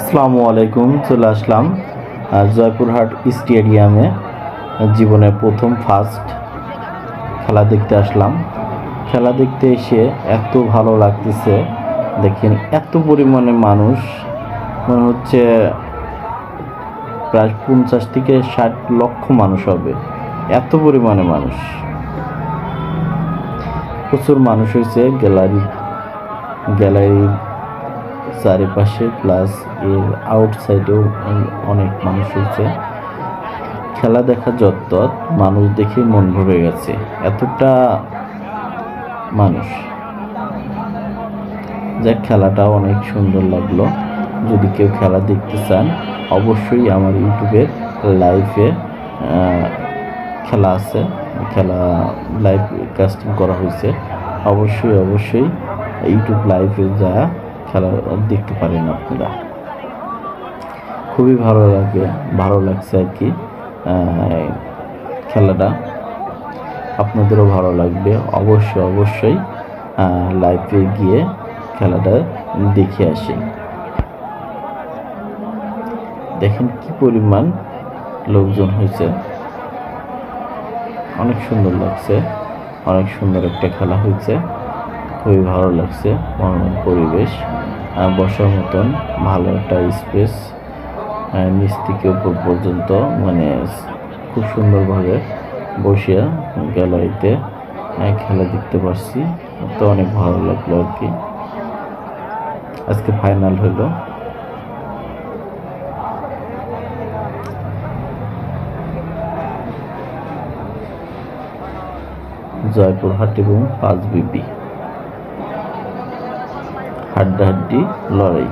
আসসালামু আলাইকুম, চলে আসলাম জয়পুরহাট স্টেডিয়ামে জীবনের প্রথম ফার্স্ট খেলা দেখতে আসলাম। খেলা দেখতে এসে এত ভালো লাগতেছে, দেখেন এত পরিমাণে মানুষ, মনে হচ্ছে প্রায় পঞ্চাশ থেকে ষাট লক্ষ মানুষ হবে, এত পরিমাণে মানুষ। প্রচুর মানুষ হয়েছে, গ্যালারি, গ্যালারির চারিপাশে প্লাস এর আউটসাইডেও অনেক মানুষ হয়েছে খেলা দেখা যত, মানুষ দেখে মন ভরে গেছে। এতটা মানুষ। যাক খেলাটা অনেক সুন্দর লাগল। যদি কেউ খেলা দেখতে চান, অবশ্যই আমার ইউটিউবের লাইভে খেলা আছে। খেলা লাইভ কাস্টিং করা হয়েছে। অবশ্যই অবশ্যই, ইউটিউব লাইভে যা খেলা দেখতে পারেন আপনারা। খুবই ভালো লাগে, ভালো লাগছে আর কি খেলাটা। আপনাদেরও ভালো লাগবে, অবশ্যই অবশ্যই লাইভে গিয়ে খেলাটা দেখে আসেন দেখেন কি পরিমাণ লোকজন হয়েছে। অনেক সুন্দর লাগছে, অনেক সুন্দর একটা খেলা হয়েছে। খুবই ভালো লাগছে, মনোরম পরিবেশ বসার মতন, ভালো একটা স্পেস নিচ থেকে উপর পর্যন্ত মানে খুব সুন্দরভাবে বসিয়া গ্যালারিতে খেলা দেখতে পারছি। তো অনেক ভালো লাগল আর কি। আজকে ফাইনাল হলো। জয়পুরহাট এবং পাঁচ বিবি। হাড্ডাহাড্ডি লড়াই।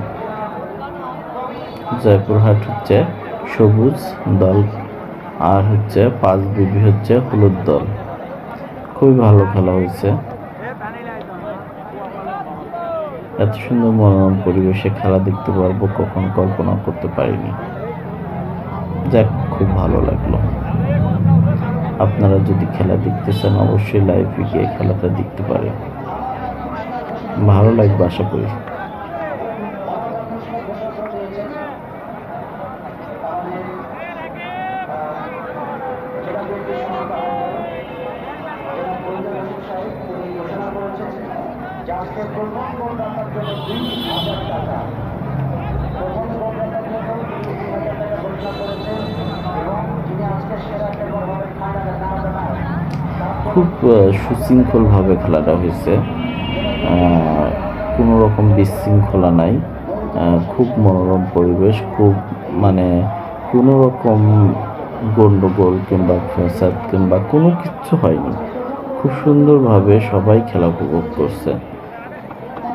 জয়পুরহাট হচ্ছে সবুজ দল, আর হচ্ছে পাঁচ বিবি হচ্ছে হলুদ দল। খুবই ভালো খেলা হয়েছে। এত সুন্দর মনোরম পরিবেশে খেলা দেখতে পারব কখন কল্পনা করতে পারিনি। যাক, খুব ভালো লাগল। আপনারা যদি খেলা দেখতে চান, অবশ্যই লাইভে গিয়ে খেলাটা দেখতে পারেন। ভালো লাগবে আশা করি। খুব সুশৃঙ্খলভাবে খেলাটা হয়েছে। কোনো রকম বিশৃঙ্খলা নাই। খুব মনোরম পরিবেশ, খুব মানে কোনো রকম গণ্ডগোল কিংবা ফ্যাসাদ কিংবা কোনো কিছু হয়নি। খুব সুন্দরভাবে সবাই খেলা উপভোগ করছে।